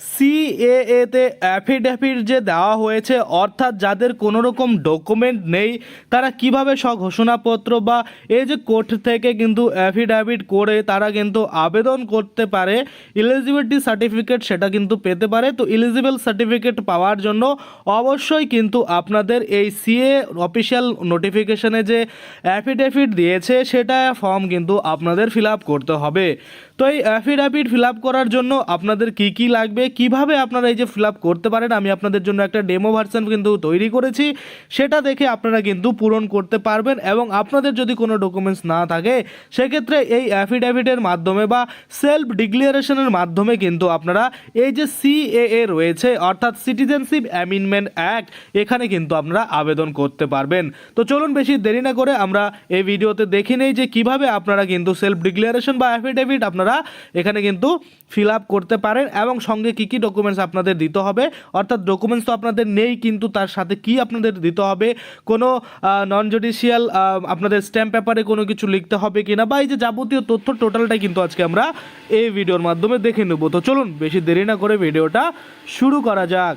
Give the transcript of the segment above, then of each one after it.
সিএএতে affidavit যে দেওয়া হয়েছে, অর্থাৎ যাদের কোনো রকম ডকুমেন্ট নেই, তারা কীভাবে স্বঘোষণাপত্র বা এই যে কোর্ট থেকে কিন্তু অ্যাফিডেভিট করে তারা কিন্তু আবেদন করতে পারে ইলিজিবিলিটি সার্টিফিকেট সেটা কিন্তু পেতে পারে। তো ইলিজিবল সার্টিফিকেট পাওয়ার জন্য অবশ্যই কিন্তু আপনাদের এই সিএ অফিসিয়াল নোটিফিকেশনে যে অ্যাফিডেভিট দিয়েছে, সেটা ফর্ম কিন্তু আপনাদের ফিল আপ করতে হবে। তো এই অ্যাফিডেভিট ফিল আপ করার জন্য আপনাদের কি কি লাগবে? কীভাবে আপনারা এই যে ফিল আপ করতে পারেন? আমি আপনাদের জন্য একটা ডেমো ভার্সন কিন্তু তৈরি করেছি। সেটা দেখে আপনারা কিন্তু পূরণ করতে পারবেন এবং আপনাদের যদি কোনো ডকুমেন্টস না থাকে, সেক্ষেত্রে এই অ্যাফিডেভিটের মাধ্যমে বা সেলফ ডিক্লিয়ারেশনের মাধ্যমে কিন্তু আপনারা এই যে সিএএ রয়েছে, অর্থাৎ সিটিজেনশিপ অ্যামেন্ডমেন্ট অ্যাক্ট এখানে কিন্তু আপনারা আবেদন করতে পারবেন। তো চলুন বেশি দেরি না করে আমরা এই ভিডিওতে দেখে নেই যে কীভাবে আপনারা কিন্তু সেলফ ডিক্লিয়ারেশন বা অ্যাফিডেভিট আপনারা এখানে কিন্তু ফিল আপ করতে পারেন এবং সঙ্গে কী কী ডকুমেন্টস আপনাদের দিতে হবে। অর্থাৎ ডকুমেন্টস তো আপনাদের নেই, কিন্তু তার সাথে কি আপনাদের দিতে হবে? কোনো নন জুডিশিয়াল আপনাদের স্ট্যাম্প পেপারে কোনো কিছু লিখতে হবে কিনা? বা এই যে যাবতীয় তথ্য টোটালটাই কিন্তু আজকে আমরা এই ভিডিওর মাধ্যমে দেখে নেব। তো চলুন, বেশি দেরি না করে ভিডিওটা শুরু করা যাক।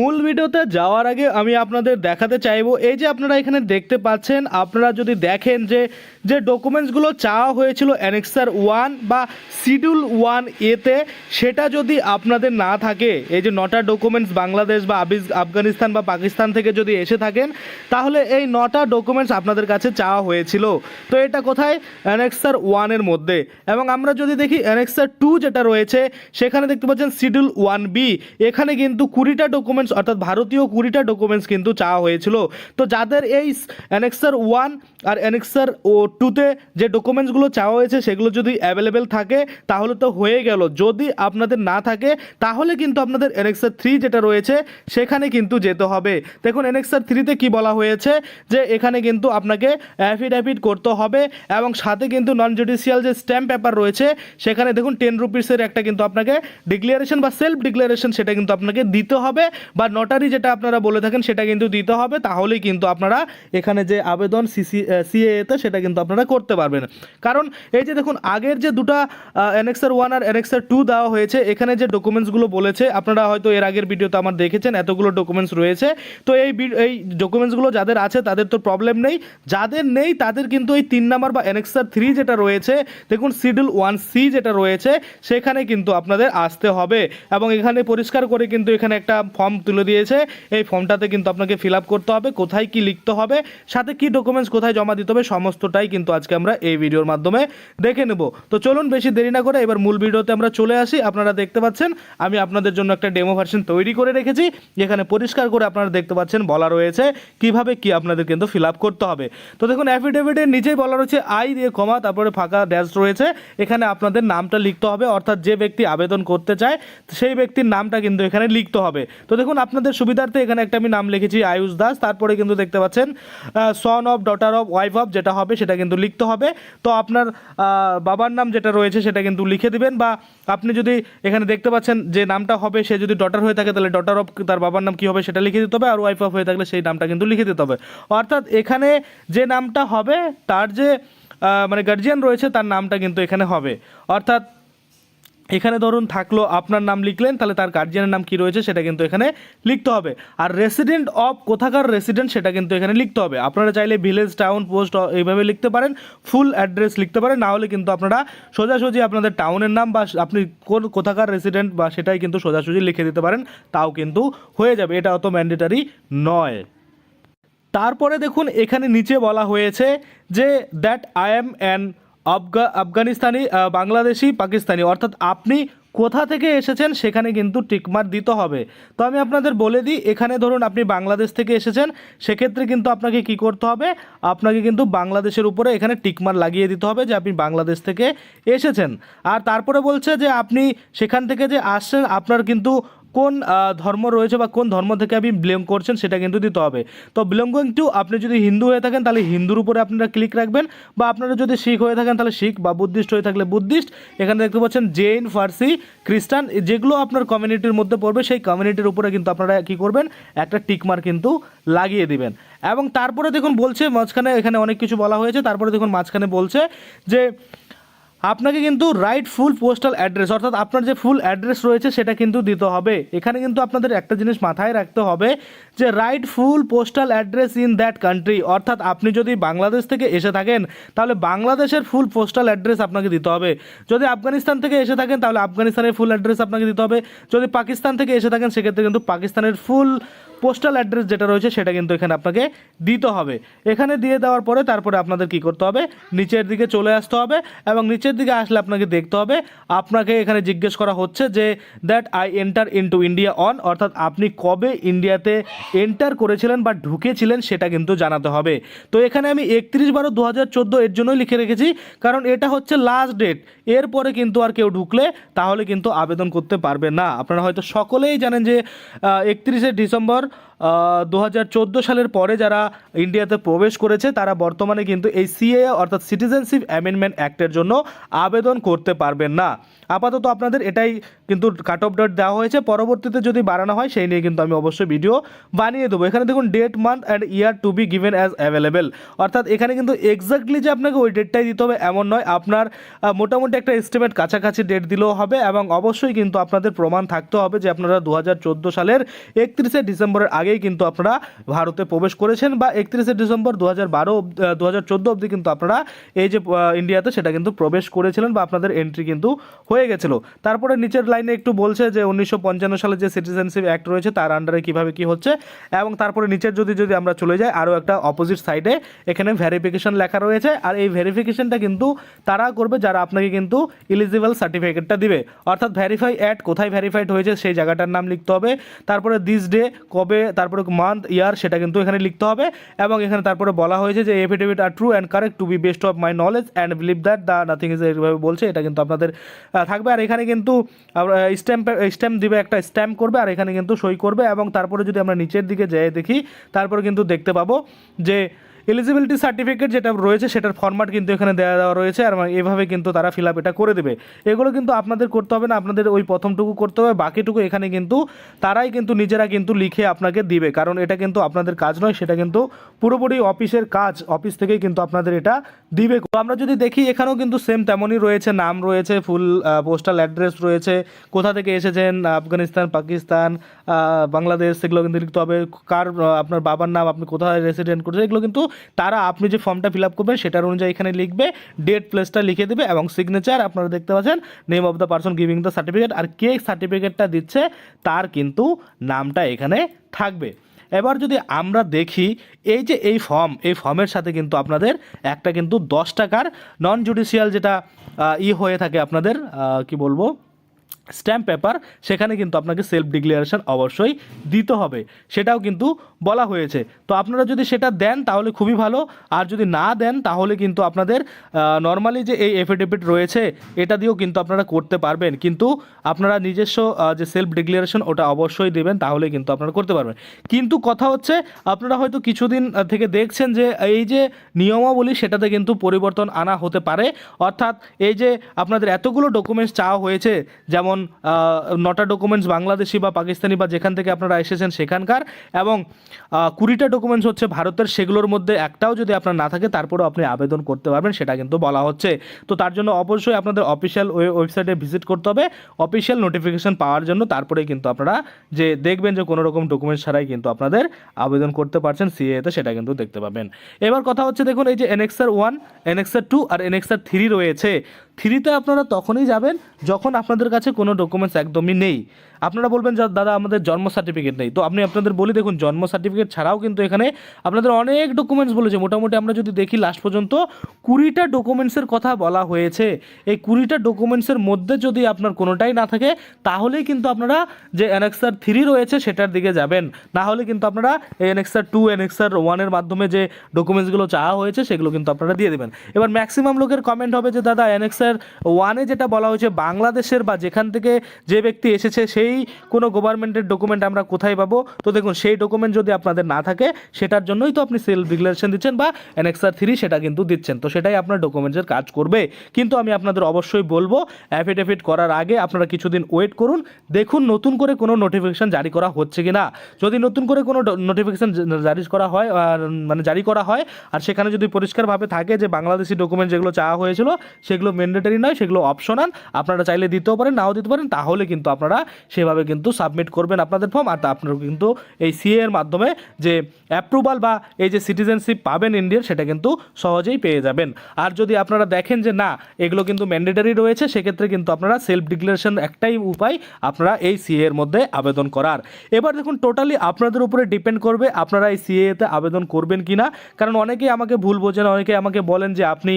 মূল ভিডিওতে যাওয়ার আগে আমি আপনাদের দেখাতে চাইব, এই যে আপনারা এখানে দেখতে পাচ্ছেন, আপনারা যদি দেখেন যে যে ডকুমেন্টসগুলো চাওয়া হয়েছিল অ্যানেক্সার ওয়ান বা শিডিউল ওয়ান এতে সেটা যদি আপনাদের না থাকে, এই যে নটা ডকুমেন্টস বাংলাদেশ বা আফগানিস্তান বা পাকিস্তান থেকে যদি এসে থাকেন, তাহলে এই নটা ডকুমেন্টস আপনাদের কাছে চাওয়া হয়েছিল। তো এটা কোথায়? অ্যানেক্সার ওয়ানের মধ্যে। এবং আমরা যদি দেখি অ্যানেক্সার টু যেটা রয়েছে, সেখানে দেখতে পাচ্ছেন শিডিউল ওয়ান বি এখানে কিন্তু কুড়িটা ডকুমেন্টস অর্থাৎ ভারতীয় কুড়িটা ডকুমেন্টস কিন্তু চাওয়া হয়েছিল। তো যাদের এই অ্যানেক্সার ওয়ান আর অ্যানেক্সার ও টুতে যে ডকুমেন্টসগুলো চাওয়া হয়েছে, সেগুলো যদি অ্যাভেলেবেল থাকে, তাহলে তো হয়ে গেল। যদি আপনাদের না থাকে, তাহলে কিন্তু আপনাদের অ্যানেক্সার থ্রি যেটা রয়েছে, সেখানে কিন্তু যেতে হবে। দেখুন অ্যানেক্সার থ্রিতে কি বলা হয়েছে? যে এখানে কিন্তু আপনাকে অ্যাফিডেভিট করতে হবে এবং সাথে কিন্তু নন জুডিশিয়াল যে স্ট্যাম্প পেপার রয়েছে, সেখানে দেখুন টেন রুপিসের একটা কিন্তু আপনাকে ডিক্লারেশন বা সেলফ ডিক্লারেশন সেটা কিন্তু আপনাকে দিতে হবে। বা নটারি যেটা আপনারা বলে থাকেন সেটা কিন্তু দিতে হবে, তাহলেই কিন্তু আপনারা এখানে যে আবেদন সিসি সিএতে সেটা কিন্তু আপনারা করতে পারবেন। কারণ এই যে দেখুন, আগের যে দুটা অ্যানেক্সার ওয়ান আর অ্যানেক্সার টু দেওয়া হয়েছে, এখানে যে ডকুমেন্টসগুলো বলেছে, আপনারা হয়তো এর আগের ভিডিওতে আমার দেখেছেন, এতগুলো ডকুমেন্টস রয়েছে। তো এই এই ডকুমেন্টসগুলো যাদের আছে, তাদের তো প্রবলেম নেই। যাদের নেই, তাদের কিন্তু এই তিন নাম্বার বা অ্যানেক্সার থ্রি যেটা রয়েছে, দেখুন শিডিউল ওয়ান সি যেটা রয়েছে, সেখানে কিন্তু আপনাদের আসতে হবে। এবং এখানে পরিষ্কার করে কিন্তু এখানে একটা ফর্ম তুলে দিয়েছে। এই ফর্মটাতে কিন্তু আপনাকে ফিল আপ করতে হবে, কোথায় কি লিখতে হবে, সাথে কি ডকুমেন্টস কোথায় জমা দিতে হবে, সমস্তটাই কিন্তু আজকে আমরা এই ভিডিওর মাধ্যমে দেখে নেব। তো চলুন বেশি দেরি না করে এবার মূল ভিডিওতে আমরা চলে আসি। আপনারা দেখতে পাচ্ছেন, আমি আপনাদের জন্য একটা ডেমো ভার্সন তৈরি করে রেখেছি। যেখানে পরিষ্কার করে আপনারা দেখতে পাচ্ছেন বলা রয়েছে কীভাবে কি আপনাদের কিন্তু ফিল আপ করতে হবে। তো দেখুন অ্যাফিডেভিটের নিচেই বলা রয়েছে, আই দিয়ে কমা, তারপরে ফাঁকা ড্যাশ রয়েছে। এখানে আপনাদের নামটা লিখতে হবে, অর্থাৎ যে ব্যক্তি আবেদন করতে চায়, সেই ব্যক্তির নামটা কিন্তু এখানে লিখতে হবে। তো দেখুন আপনাদের সুবিধার্থে এখানে একটা আমি নাম লিখেছি, আয়ুষ দাস। তারপরে কিন্তু দেখতে পাচ্ছেন son of daughter of wife of যেটা হবে, সেটা কিন্তু লিখতে হবে। তো আপনার বাবার নাম যেটা রয়েছে, সেটা কিন্তু লিখে দিবেন বা আপনি যদি এখানে দেখতে পাচ্ছেন যে নামটা হবে, সে যদি ডটার হয়ে থাকে, তাহলে ডটার অফ তার বাবার নাম কী হবে, সেটা লিখে দিতে হবে আর ওয়াইফ অফ হয়ে থাকলে সেই নামটা কিন্তু লিখে দিতে হবে। অর্থাৎ এখানে যে নামটা হবে, তার যে মানে গার্জিয়ান রয়েছে, তার নামটা কিন্তু এখানে হবে। অর্থাৎ এখানে ধরুন থাকল আপনার নাম লিখলেন, তাহলে তার গার্জিয়ানের নাম কি রয়েছে সেটা কিন্তু এখানে লিখতে হবে। আর রেসিডেন্ট অফ কোথাকার রেসিডেন্ট সেটা কিন্তু এখানে লিখতে হবে। আপনারা চাইলে ভিলেজ টাউন পোস্ট এইভাবে লিখতে পারেন ফুল অ্যাড্রেস লিখতে পারেন, না হলে কিন্তু আপনারা সোজাসুজি আপনাদের টাউনের নাম বা আপনি কোন কোথাকার রেসিডেন্ট বা সেটাই কিন্তু সোজাসুজি লিখে দিতে পারেন, তাও কিন্তু হয়ে যাবে। এটা অত ম্যান্ডেটারি নয়। তারপরে দেখুন, এখানে নিচে বলা হয়েছে যে দ্যাট আই এম অ্যান আফগা, আফগানিস্তানি বাংলাদেশি, পাকিস্তানি। অর্থাৎ আপনি কোথা থেকে এসেছেন সেখানে কিন্তু টিকমার দিতে হবে। তো আমি আপনাদের বলে দিই, এখানে ধরুন আপনি বাংলাদেশ থেকে এসেছেন, সেক্ষেত্রে কিন্তু আপনাকে কি করতে হবে? আপনাকে কিন্তু বাংলাদেশের উপরে এখানে টিকমার লাগিয়ে দিতে হবে যে আপনি বাংলাদেশ থেকে এসেছেন। আর তারপরে বলছে যে আপনি সেখান থেকে যে আসছেন, আপনার কিন্তু কোন ধর্ম রয়েছে বা কোন ধর্ম থেকে আপনি বিলং করছেন সেটা কিন্তু দিতে হবে। তো বিলঙ্গিং টু আপনি যদি হিন্দু হয়ে থাকেন তাহলে হিন্দুর উপরে আপনারা ক্লিক রাখবেন বা আপনারা যদি শিখ হয়ে থাকেন তাহলে শিখ বা বুদ্ধিস্ট হয়ে থাকলে বুদ্ধিস্ট এখানে দেখতে পাচ্ছেন জৈন ফার্সি খ্রিস্টান যেগুলো আপনার কমিউনিটির মধ্যে পড়বে সেই কমিউনিটির উপরে কিন্তু আপনারা কি করবেন? একটা টিকমার কিন্তু লাগিয়ে দিবেন। এবং তারপরে দেখুন বলছে মাঝখানে এখানে অনেক কিছু বলা হয়েছে, তারপরে দেখুন মাঝখানে বলছে যে আপনাকে কিন্তু রাইট ফুল পোস্টাল অ্যাড্রেস অর্থাৎ আপনার যে ফুল অ্যাড্রেস রয়েছে, সেটা কিন্তু দিতে হবে। এখানে কিন্তু আপনাদের একটা জিনিস মাথায় রাখতে হবে যে write full postal address in that country অর্থাৎ আপনি যদি বাংলাদেশ থেকে এসে থাকেন, তাহলে বাংলাদেশের ফুল পোস্টাল অ্যাড্রেস আপনাকে দিতে হবে। যদি আফগানিস্তান থেকে এসে থাকেন, তাহলে আফগানিস্তানের ফুল অ্যাড্রেস আপনাকে দিতে হবে। যদি পাকিস্তান থেকে এসে থাকেন, সেক্ষেত্রে কিন্তু পাকিস্তানের ফুল পোস্টাল অ্যাড্রেস যেটা রয়েছে, সেটা কিন্তু এখানে আপনাকে দিতে হবে। এখানে দিয়ে দেওয়ার পরে তারপরে আপনাদের কি করতে হবে? নিচের দিকে চলে আসতে হবে এবং নিচের দিকে আসলে আপনাকে দেখতে হবে। আপনাকে এখানে জিজ্ঞেস করা হচ্ছে যে that I enter into India on অর্থাৎ আপনি কবে ইন্ডিয়াতে এন্টার করেছিলেন বা ঢুকেছিলেন সেটা কিন্তু জানাতে হবে। তো এখানে আমি একত্রিশ বারো দু হাজার চোদ্দ এর জন্যই লিখে রেখেছি, কারণ এটা হচ্ছে লাস্ট ডেট এরপরে কিন্তু আর কেউ ঢুকলে তাহলে কিন্তু আবেদন করতে পারবে না। আপনারা হয়তো সকলেই জানেন যে একত্রিশে ডিসেম্বর দু হাজার চোদ্দ সালের পরে যারা ইন্ডিয়াতে প্রবেশ করেছে, তারা বর্তমানে কিন্তু এই সিএ অর্থাৎ সিটিজেনশিপ অ্যামেন্ডমেন্ট অ্যাক্টের জন্য আবেদন করতে পারবেন না। আপাতত আপনাদের এটাই কিন্তু কাট অফ ডেট দেওয়া হয়েছে। পরবর্তীতে যদি বাড়ানো হয়, সেই নিয়ে কিন্তু আমি অবশ্যই ভিডিও বানিয়ে দেবো। এখানে দেখুন date month and year to be given as available অর্থাৎ এখানে কিন্তু এক্স্যাক্টলি যে আপনাকে ওই ডেটটাই দিতে হবে, এমন নয়। আপনার মোটামুটি একটা এস্টিমেট কাছাকাছি ডেট দিলেও হবে এবং অবশ্যই কিন্তু আপনাদের প্রমাণ থাকতে হবে যে আপনারা দু হাজার চোদ্দ সালের একত্রিশে ডিসেম্বরের আগেই কিন্তু আপনারা ভারতে প্রবেশ করেছেন বা একত্রিশে ডিসেম্বর দু হাজার বারো দু হাজার চোদ্দ অবধি কিন্তু আপনারা এই যে ইন্ডিয়াতে সেটা কিন্তু প্রবেশ করেছিলেন বা আপনাদের এন্ট্রি কিন্তু হয়ে গেছিল। তারপরে নিচের লাইনে একটু বলছে যে উনিশশো পঞ্চান্ন সালে যে সিটিজেনশিপ অ্যাক্ট রয়েছে তার আন্ডারে কীভাবে কি হচ্ছে এবং তারপরে নিচের যদি যদি আমরা চলে যাই, আরও একটা অপোজিট সাইডে এখানে ভেরিফিকেশন লেখা রয়েছে আর এই ভেরিফিকেশনটা কিন্তু তারা করবে যারা আপনাকে কিন্তু ইলিজিবল সার্টিফিকেটটা দিবে। অর্থাৎ ভেরিফাই অ্যাট কোথায় ভেরিফাইড হয়েছে সেই জায়গাটার নাম লিখতে হবে। তারপরে দিস ডে কবে তারপরে মান্থ ইয়ার সেটা কিন্তু এখানে লিখতে হবে এবং এখানে তারপরে বলা হয়েছে যে affidavit are true and correct to be best of my knowledge and belief that the nothing is এইভাবে বলছে, এটা কিন্তু আপনাদের থাকবে। আর এখানে কিন্তু স্ট্যাম্প স্ট্যাম্প দিবে, একটা স্ট্যাম্প করবে, আর এখানে কিন্তু সই করবে এবং তারপরে যদি আমরা নিচের দিকে যেয়ে দেখি, তারপরে কিন্তু দেখতে পাবো যে এলিজিবিলিটি সার্টিফিকেট যেটা রয়েছে, সেটার ফরম্যাট কিন্তু এখানে দেওয়া দেওয়া রয়েছে আর এভাবে কিন্তু তারা ফিল আপ এটা করে দেবে। এগুলো কিন্তু আপনাদের করতে হবে না, আপনাদের ওই প্রথমটুকু করতে হবে, বাকিটুকু এখানে কিন্তু তারাই কিন্তু নিজেরা কিন্তু লিখে আপনাকে দিবে, কারণ এটা কিন্তু আপনাদের কাজ নয়, সেটা কিন্তু পুরোপুরি অফিসের কাজ, অফিস থেকেই কিন্তু আপনাদের এটা দিবে। আমরা যদি দেখি, এখানেও কিন্তু সেম তেমনই রয়েছে, নাম রয়েছে ফুল পোস্টাল অ্যাড্রেস রয়েছে, কোথা থেকে এসেছেন, আফগানিস্তান, পাকিস্তান বাংলাদেশ, সেগুলো কিন্তু লিখতে হবে। কার আপনার বাবার নাম, আপনি কোথায় রেসিডেন্ট করছেন, এগুলো কিন্তু তারা আপনি যে ফর্মটা ফিল আপ করবেন, সেটার অনুযায়ী এখানে লিখবে ডেট প্লেসটা লিখে দেবে এবং সিগনেচার আপনারা দেখতে পাচ্ছেন name of the person giving the certificate আর কে সার্টিফিকেটটা দিচ্ছে, তার কিন্তু নামটা এখানে থাকবে। এবার যদি আমরা দেখি, এই যে এই ফর্ম এই ফর্মের সাথে কিন্তু আপনাদের একটা কিন্তু দশ টাকার নন জুডিশিয়াল যেটা ই হয়ে থাকে আপনাদের কি বলব? স্ট্যাম্প পেপার, সেখানে কিন্তু আপনাকে সেলফ ডিক্লারেশন অবশ্যই দিতে হবে। সেটাও কিন্তু বলা হয়েছে। তো আপনারা যদি সেটা দেন, তাহলে খুবই ভালো। আর যদি না দেন, তাহলে কিন্তু আপনাদের নর্মালি যে এই এফিডেভিট রয়েছে, এটা দিয়েও কিন্তু আপনারা করতে পারবেন। কিন্তু আপনারা নিজস্ব যে সেলফ ডিক্লারেশন ওটা অবশ্যই দেবেন, তাহলে কিন্তু আপনারা করতে পারবেন। কিন্তু কথা হচ্ছে, আপনারা হয়তো কিছুদিন থেকে দেখছেন যে, এই যে নিয়মাবলী, সেটাতে কিন্তু পরিবর্তন আনা হতে পারে। অর্থাৎ এই যে আপনাদের এতগুলো ডকুমেন্টস চাওয়া হয়েছে, যেমন আহ, নটা ডকুমেন্টস বাংলাদেশি বা পাকিস্তানি বা যেখান থেকে আপনারা এসেছেন সেখানকার এবং কুড়িটা ডকুমেন্টস হচ্ছে ভারতের সেগুলোর মধ্যে একটাও যদি আপনার না থাকে তারপরেও আপনি আবেদন করতে পারবেন সেটা কিন্তু বলা হচ্ছে। তো তার জন্য অবশ্যই আপনাদের অফিসিয়াল ওয়েবসাইটে ভিজিট করতে হবে। অফিসিয়াল নোটিফিকেশন পাওয়ার জন্য তারপরেই কিন্তু আপনারা যে দেখবেন যে কোনো রকম ডকুমেন্টস ছাড়াই কিন্তু আপনাদের আবেদন করতে পারছেন সিএতে সেটা কিন্তু দেখতে পাবেন। এবার কথা হচ্ছে দেখুন এই যে এনএক্সার ওয়ান এনএক্সার টু আর এনএক্সার থ্রি রয়েছে। থ্রিতে আপনারা তখনই যাবেন যখন আপনাদের কাছে কোনো ডকুমেন্টস একদমই নেই। আপনারা বলবেন যে দাদা আমাদের জন্ম সার্টিফিকেট নেই। তো আপনি আপনাদের বলি দেখুন, জন্ম সার্টিফিকেট ছাড়াও কিন্তু এখানে আপনাদের অনেক ডকুমেন্টস বলেছে। মোটামুটি আমরা যদি দেখি লাস্ট পর্যন্ত, কুড়িটা ডকুমেন্টসের কথা বলা হয়েছে। এই কুড়িটা ডকুমেন্টসের মধ্যে যদি আপনার কোনোটাই না থাকে, তাহলেই কিন্তু আপনারা যে এনএক্সার থ্রি রয়েছে, সেটার দিকে যাবেন। না হলে কিন্তু আপনারা এই এনএক্সার টু এনএক্সার ওয়ানের মাধ্যমে যে ডকুমেন্টসগুলো চাওয়া হয়েছে, সেগুলো কিন্তু আপনারা দিয়ে দেবেন। এবার ম্যাক্সিমাম লোকের কমেন্ট হবে যে, দাদা এনএক্সার ওয়ানে যেটা বলা হয়েছে, বাংলাদেশের বা যেখান থেকে যে ব্যক্তি এসেছে, সেই সেই কোনো গভর্নমেন্টের ডকুমেন্ট আমরা কোথায় পাবো? তো দেখুন, সেই ডকুমেন্ট যদি আপনাদের না থাকে, সেটার জন্যই তো আপনি সেলফ ডিক্লারেশন দিচ্ছেন বা অ্যানেক্সার থ্রি সেটা কিন্তু দিচ্ছেন। তো সেটাই আপনার ডকুমেন্টসের কাজ করবে। কিন্তু আমি আপনাদের অবশ্যই বলব অ্যাফিডেভিট করার আগে আপনারা কিছুদিন ওয়েট করুন, দেখুন নতুন করে কোনো নোটিফিকেশন জারি করা হচ্ছে কি না যদি নতুন করে কোনো নোটিফিকেশন জারি করা হয় মানে জারি করা হয়, আর সেখানে যদি পরিষ্কারভাবে থাকে যে বাংলাদেশি ডকুমেন্ট যেগুলো চাওয়া হয়েছিল, সেগুলো ম্যান্ডেটারি নয়, সেগুলো অপশনাল আপনারা চাইলে দিতেও পারেন, নাও দিতে পারেন, তাহলে কিন্তু আপনারা সেভাবে কিন্তু সাবমিট করবেন আপনাদের ফর্ম আর তা আপনারা কিন্তু এই সিএ এর মাধ্যমে যে অ্যাপ্রুভাল বা এই যে সিটিজেনশিপ পাবেন ইন্ডিয়ার সেটা কিন্তু সহজেই পেয়ে যাবেন। আর যদি আপনারা দেখেন যে না, এগুলো কিন্তু ম্যান্ডেটারি রয়েছে, সেক্ষেত্রে কিন্তু আপনারা সেলফ ডিক্লারেশন একটাই উপায় আপনারা এই সিএ এর মধ্যে আবেদন করার। এবার দেখুন টোটালি আপনাদের উপরে ডিপেন্ড করবে আপনারা এই সিএতে আবেদন করবেন কি না কারণ অনেকেই আমাকে ভুল বোঝেন অনেকে আমাকে বলেন যে আপনি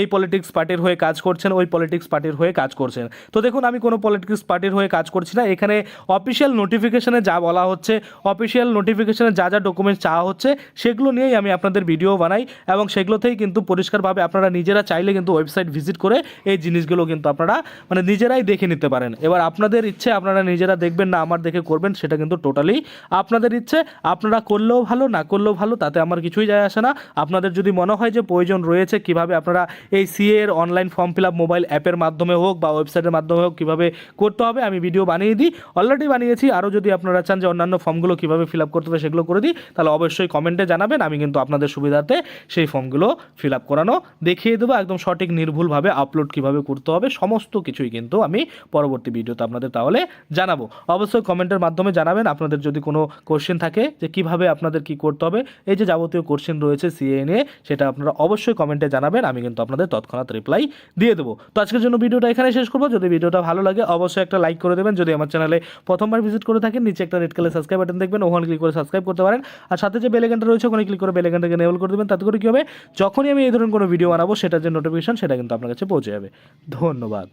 এই পলিটিক্স পার্টির হয়ে কাজ করছেন, ওই পলিটিক্স পার্টির হয়ে কাজ করছেন। তো দেখুন, আমি কোনো পলিটিক্স পার্টির হয়ে কাজ করছি না, এখানে অফিসিয়াল নোটিফিকেশানে যা বলা হচ্ছে অফিসিয়াল নোটিফিকেশনে যা যা ডকুমেন্টস চাওয়া হচ্ছে, সেগুলো নিয়েই আমি আপনাদের ভিডিও বানাই এবং সেগুলোতেই কিন্তু পরিষ্কারভাবে আপনারা নিজেরা চাইলে কিন্তু ওয়েবসাইট ভিজিট করে এই জিনিসগুলো কিন্তু আপনারা মানে নিজেরাই দেখে নিতে পারেন। এবার আপনাদের ইচ্ছে, আপনারা নিজেরা দেখবেন না, আমার দেখে করবেন, সেটা কিন্তু টোটালি আপনাদের ইচ্ছে। আপনারা করলেও ভালো, না করলেও ভালো, তাতে আমার কিছুই যায় আসে না। আপনাদের যদি মনে হয় যে প্রয়োজন রয়েছে, কীভাবে আপনারা এই সিএ এর online form fill up mobile অ্যাপের মাধ্যমে হোক বা ওয়েবসাইটের মাধ্যমে হোক, কীভাবে করতে হবে, আমি ভিডিও বানিয়ে দিই। অলরেডি বানিয়েছি। আরও যদি আপনারা চান যে অন্যান্য ফর্মগুলো কীভাবে ফিল আপ করতে হবে সেগুলো করে দিই, তাহলে অবশ্যই কমেন্টে জানাবেন। আমি কিন্তু আপনাদের সুবিধার্থে সেই ফর্মগুলো ফিল আপ করানো দেখিয়ে দেবো। একদম সঠিক, নির্ভুলভাবে আপলোড কীভাবে করতে হবে, সমস্ত কিছুই কিন্তু আমি পরবর্তী ভিডিওতে আপনাদের তাহলে জানাব। অবশ্যই কমেন্টের মাধ্যমে জানাবেন। আপনাদের যদি কোনো কোশ্চেন থাকে যে কীভাবে আপনাদের কি করতে হবে, এই যে যাবতীয় কোশ্চেন রয়েছে সিএ নিয়ে, সেটা আপনারা অবশ্যই কমেন্টে জানাবেন। আমি কিন্তু আপনাদের তৎক্ষণাৎ রিপ্লাই দিয়ে দেবো। তো আজকের জন্য ভিডিওটা এখানে শেষ করব। যদি ভিডিওটা ভালো লাগে, অবশ্যই একটা লাইক করে দেবেন। যদি আমার চ্যানেলে প্রথমবার ভিজিট করে থাকেন, নিচে একটা রেড কালার সাবস্ক্রাইব বাটন দেখবেন, ওখানে ক্লিক করে সাবস্ক্রাইব করতে পারেন। আর সাথে যে বেলেগানটা রয়েছে, ওখানে ক্লিক করে বেলেগানটাকে এনেবল করে দেবেন, তাতে করে কী হবে? যখনই আমি এই ধরনের কোনো ভিডিও বানাবো, সেটার যে নোটিফিকেশন সেটা কিন্তু আপনার কাছে পৌঁছে যাবে। ধন্যবাদ।